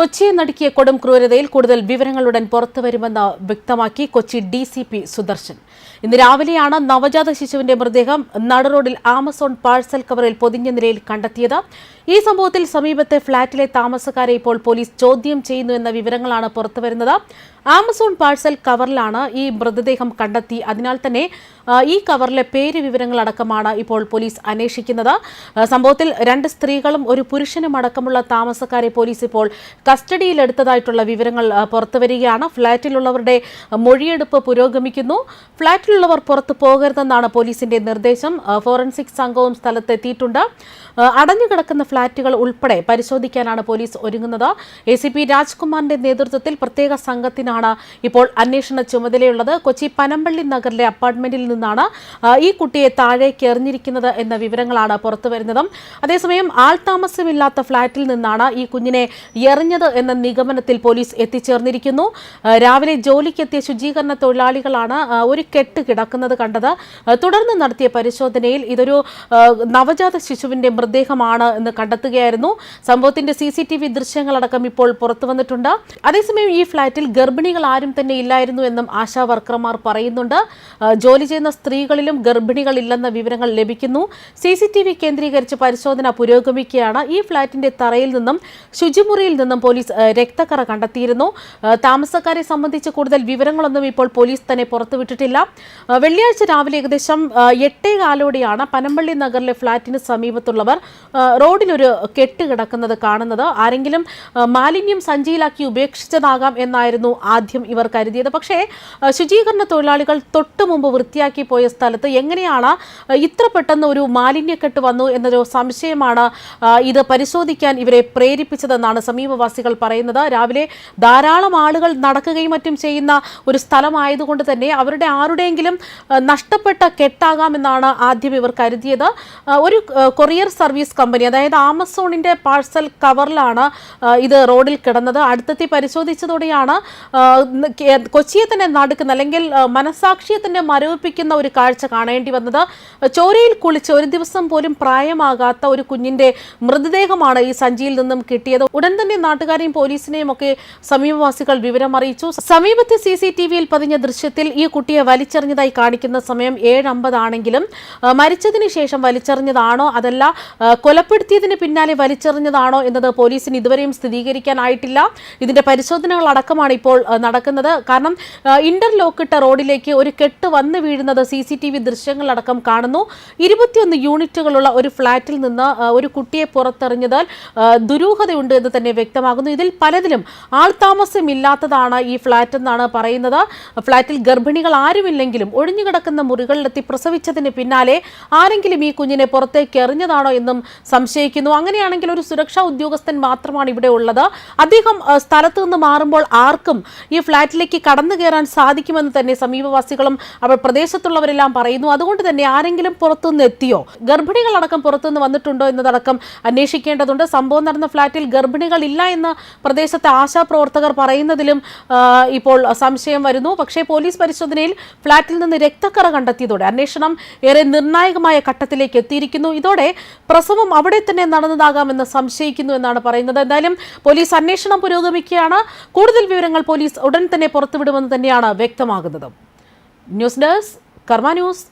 കൊച്ചിയെ നടുക്കിയ കൊടും ക്രൂരതയിൽ കൂടുതൽ വിവരങ്ങളുടൻ പുറത്തുവരുമെന്ന് വ്യക്തമാക്കി Kochi D C P Sudarshan. ഇന്ന് രാവിലെയാണ് നവജാത ശിശുവിന്റെ മൃതദേഹം നടുറോഡിൽ ആമസോൺ പാഴ്സൽ കവറിൽ പൊതിഞ്ഞ നിലയിൽ കണ്ടെത്തിയത്. ഈ സംഭവത്തിൽ സമീപത്തെ ഫ്ളാറ്റിലെ താമസക്കാരെ ഇപ്പോൾ പോലീസ് ചോദ്യം ചെയ്യുന്നു എന്ന വിവരങ്ങളാണ് പുറത്തുവരുന്നത്. ആമസോൺ പാഴ്സൽ കവറിലാണ് ഈ മൃതദേഹം കണ്ടെത്തി. അതിനാൽ തന്നെ ഈ കവറിലെ പേര് വിവരങ്ങളടക്കമാണ് ഇപ്പോൾ പോലീസ് അന്വേഷിക്കുന്നത്. സംഭവത്തിൽ രണ്ട് സ്ത്രീകളും ഒരു പുരുഷനും അടക്കമുള്ള താമസക്കാരെ പോലീസ് ഇപ്പോൾ കസ്റ്റഡിയിലെടുത്തതായിട്ടുള്ള വിവരങ്ങൾ പുറത്തുവരികയാണ് ഫ്ളാറ്റിലുള്ളവരുടെ മൊഴിയെടുപ്പ് പുരോഗമിക്കുന്നു. ഫ്ളാറ്റിലുള്ളവർ പുറത്തു പോകരുതെന്നാണ് പോലീസിന്റെ നിർദ്ദേശം. ഫോറൻസിക് സംഘവും സ്ഥലത്തെത്തിയിട്ടുണ്ട്. അടഞ്ഞുകിടക്കുന്ന ഫ്ളാറ്റുകൾ ഉൾപ്പെടെ പരിശോധിക്കാനാണ് പോലീസ് ഒരുങ്ങുന്നത്. എ സി പി രാജ്കുമാറിന്റെ നേതൃത്വത്തിൽ പ്രത്യേക സംഘത്തിനാണ് ഇപ്പോൾ അന്വേഷണ ചുമതലയുള്ളത്. കൊച്ചി പനമ്പള്ളി നഗറിലെ അപ്പാർട്ട്മെന്റിൽ നിന്നാണ് ഈ കുട്ടിയെ താഴേക്ക് എറിഞ്ഞിരിക്കുന്നത് എന്ന വിവരങ്ങളാണ് പുറത്തുവരുന്നതും അതേസമയം ആൾതാമസമില്ലാത്ത ഫ്ളാറ്റിൽ നിന്നാണ് ഈ കുഞ്ഞിനെ എറിഞ്ഞത് എന്ന നിഗമനത്തിൽ പോലീസ് എത്തിച്ചേർന്നിരിക്കുന്നു. രാവിലെ ജോലിക്കെത്തിയ ശുചീകരണ തൊഴിലാളികളാണ് ഒരു കെട്ട് കിടക്കുന്നത് കണ്ടത്. തുടർന്ന് നടത്തിയ പരിശോധനയിൽ ഇതൊരു നവജാത ശിശുവിന്റെ മൃതദേഹമാണ് എന്ന് കണ്ടെത്തുകയായിരുന്നു. സംഭവത്തിന്റെ സി സി ടി വി ദൃശ്യങ്ങളടക്കം ഇപ്പോൾ പുറത്തു വന്നിട്ടുണ്ട്. അതേസമയം ഈ ഫ്ളാറ്റിൽ ഗർഭിണികൾ ആരും തന്നെ ഇല്ലായിരുന്നു എന്നും ആശാ വർക്കർമാർ പറയുന്നുണ്ട്. ജോലി ചെയ്യുന്ന സ്ത്രീകളിലും ഗർഭിണികളില്ലെന്ന വിവരങ്ങൾ ലഭിക്കുന്നു. സി സി ടി വി കേന്ദ്രീകരിച്ച് പരിശോധന പുരോഗമിക്കുകയാണ്. ഈ ഫ്ളാറ്റിന്റെ തറയിൽ നിന്നും ശുചിമുറിയിൽ നിന്നും പോലീസ് രക്തക്കറ കണ്ടെത്തിയിരുന്നു. താമസക്കാരെ സംബന്ധിച്ച് കൂടുതൽ വിവരങ്ങളൊന്നും ഇപ്പോൾ പോലീസ് തന്നെ പുറത്തുവിട്ടിട്ടില്ല. വെള്ളിയാഴ്ച രാവിലെ ഏകദേശം എട്ടേ കാലോടെയാണ് പനമ്പള്ളി നഗറിലെ ഫ്ളാറ്റിന് സമീപത്തുള്ളവർ റോഡിലൊരു കെട്ട് കിടക്കുന്നത് കാണുന്നത്. ആരെങ്കിലും മാലിന്യം സഞ്ചിയിലാക്കി ഉപേക്ഷിച്ചതാകാം എന്നായിരുന്നു ആദ്യം ഇവർ കരുതിയത്. പക്ഷേ ശുചീകരണ തൊഴിലാളികൾ തൊട്ടു മുമ്പ് വൃത്തിയാക്കി പോയ സ്ഥലത്ത് എങ്ങനെയാണ് ഇത്ര പെട്ടെന്ന് ഒരു മാലിന്യക്കെട്ട് വന്നു എന്നൊരു സംശയമാണ് ഇത് പരിശോധിക്കാൻ ഇവരെ പ്രേരിപ്പിച്ചതെന്നാണ് സമീപവാസികൾ പറയുന്നത്. രാവിലെ ധാരാളം ആളുകൾ നടക്കുകയും മറ്റും ചെയ്യുന്ന ഒരു സ്ഥലമായതുകൊണ്ട് തന്നെ അവരുടെ ആരുടെയെങ്കിലും നഷ്ടപ്പെട്ട കെട്ടാകാമെന്നാണ് ആദ്യം ഇവർ കരുതിയത്. ഒരു കൊറിയർ സർവീസ് കമ്പനി അതായത് ആമസോണിന്റെ പാഴ്സൽ കവറിലാണ് ഇത് റോഡിൽ കിടന്നത്. അടുത്തെത്തി പരിശോധിച്ചതോടെയാണ് കൊച്ചിയെ തന്നെ നടുക്കുന്ന അല്ലെങ്കിൽ മനസാക്ഷിയെ തന്നെ മരവിപ്പിക്കുന്ന ഒരു കാഴ്ച കാണേണ്ടി വന്നത്. ചോരയിൽ കുളിച്ച് ഒരു ദിവസം പോലും പ്രായമാകാത്ത ഒരു കുഞ്ഞിന്റെ മൃതദേഹമാണ് ഈ സഞ്ചിയിൽ നിന്നും കിട്ടിയത്. ഉടൻ തന്നെ നാട്ടുകാരെയും പോലീസിനെയും ഒക്കെ സമീപവാസികൾ വിവരം അറിയിച്ചു. സമീപത്തെ സി സി ടി വിയിൽ പതിഞ്ഞ ദൃശ്യത്തിൽ ഈ കുട്ടിയെ വലിച്ചെറിഞ്ഞതായി കാണിക്കുന്ന സമയം ഏഴ് അമ്പതാണെങ്കിലും ആ, മരിച്ചതിന് ശേഷം വലിച്ചെറിഞ്ഞതാണോ അതല്ല കൊലപ്പെടുത്തിയതിന് പിന്നാലെ വലിച്ചെറിഞ്ഞതാണോ എന്നത് പോലീസിന് ഇതുവരെയും സ്ഥിരീകരിക്കാനായിട്ടില്ല. ഇതിന്റെ പരിശോധനകൾ അടക്കമാണ് ഇപ്പോൾ നടക്കുന്നത്. കാരണം ഇന്റർലോക്കിട്ട റോഡിലേക്ക് ഒരു കെട്ട് വന്ന് വീഴുന്നത് സി സി ടി വി ദൃശ്യങ്ങളടക്കം കാണുന്നു. ഇരുപത്തിയൊന്ന് യൂണിറ്റുകളുള്ള ഒരു ഫ്ളാറ്റിൽ നിന്ന് ഒരു കുട്ടിയെ പുറത്തെറിഞ്ഞതാൽ ദുരൂഹതയുണ്ട് എന്ന് തന്നെ വ്യക്തമാകുന്നു. ഇതിൽ പലതിലും ആൾതാമസമില്ലാത്തതാണ് ഈ ഫ്ളാറ്റ് എന്നാണ് പറയുന്നത്. ഫ്ളാറ്റിൽ ഗർഭിണികൾ ആരുമില്ലെങ്കിലും ഒഴിഞ്ഞുകിടക്കുന്ന മുറികളിലെത്തി പ്രസവിച്ചതിന് പിന്നാലെ ആരെങ്കിലും ഈ കുഞ്ഞിനെ പുറത്തേക്ക് എറിഞ്ഞതാണോ എന്നും സംശയിക്കുന്നു. അങ്ങനെയാണെങ്കിൽ ഒരു സുരക്ഷാ ഉദ്യോഗസ്ഥൻ മാത്രമാണ് ഇവിടെ ഉള്ളത്. അദ്ദേഹം സ്ഥലത്ത് നിന്ന് മാറുമ്പോൾ ആർക്കും ഈ ഫ്ളാറ്റിലേക്ക് കടന്നു കയറാൻ സാധിക്കുമെന്ന് തന്നെ സമീപവാസികളും അവർ പ്രദേശത്തുള്ളവരെല്ലാം പറയുന്നു. അതുകൊണ്ട് തന്നെ ആരെങ്കിലും പുറത്തുനിന്ന് എത്തിയോ ഗർഭിണികളടക്കം പുറത്തുനിന്ന് വന്നിട്ടുണ്ടോ എന്നതടക്കം അന്വേഷിക്കേണ്ടതുണ്ട്. സംഭവം നടന്ന ഫ്ളാറ്റിൽ ഗർഭിണികൾ ഇല്ല എന്ന് പ്രദേശത്തെ ആശാപ്രവർത്തകർ പറയുന്നതിലും ഇപ്പോൾ സംശയം വരുന്നു. പക്ഷേ പോലീസ് പരിശോധനയിൽ ഫ്ളാറ്റിൽ നിന്ന് രക്തക്കറ കണ്ടെത്തിയതോടെ അന്വേഷണം ഏറെ നിർണായകമായ ഘട്ടത്തിലേക്ക് എത്തിയിരിക്കുന്നു. ഇതോടെ പ്രസവം അവിടെ തന്നെ നടന്നതാകാമെന്ന് സംശയിക്കുന്നു എന്നാണ് പറയുന്നത്. എന്തായാലും പോലീസ് അന്വേഷണം പുരോഗമിക്കുകയാണ്. കൂടുതൽ വിവരങ്ങൾ പോലീസ് ഉടൻ തന്നെ പുറത്തുവിടുമെന്ന് തന്നെയാണ് വ്യക്തമാകുന്നത്. ന്യൂസ് ഡെസ്ക് കർമ്മ ന്യൂസ്